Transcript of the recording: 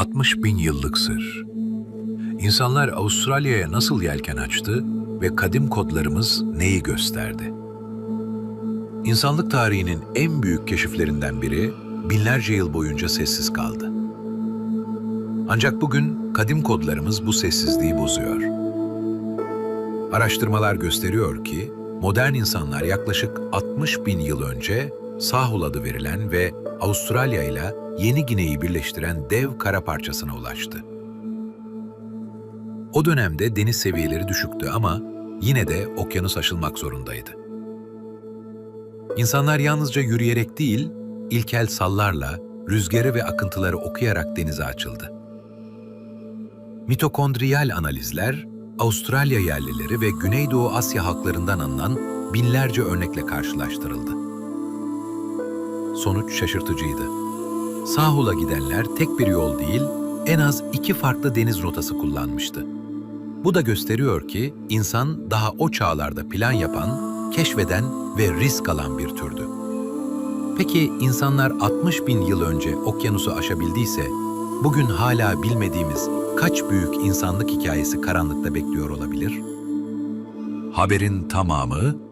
60 bin yıllık sır. İnsanlar Avustralya'ya nasıl yelken açtı ve kadim kodlarımız neyi gösterdi? İnsanlık tarihinin en büyük keşiflerinden biri binlerce yıl boyunca sessiz kaldı. Ancak bugün kadim kodlarımız bu sessizliği bozuyor. Araştırmalar gösteriyor ki modern insanlar yaklaşık 60 bin yıl önce Sahul adı verilen ve Avustralya ile Yeni Gine'yi birleştiren dev kara parçasına ulaştı. O dönemde deniz seviyeleri düşüktü ama yine de okyanus aşılmak zorundaydı. İnsanlar yalnızca yürüyerek değil, ilkel sallarla, rüzgarı ve akıntıları okuyarak denize açıldı. Mitokondriyal analizler, Avustralya yerlileri ve Güneydoğu Asya halklarından alınan binlerce örnekle karşılaştırıldı. Sonuç şaşırtıcıydı. Sahula gidenler tek bir yol değil, en az iki farklı deniz rotası kullanmıştı. Bu da gösteriyor ki insan daha o çağlarda plan yapan, keşfeden ve risk alan bir türdü. Peki insanlar 60 bin yıl önce okyanusu aşabildiyse, bugün hala bilmediğimiz kaç büyük insanlık hikayesi karanlıkta bekliyor olabilir? Haberin tamamı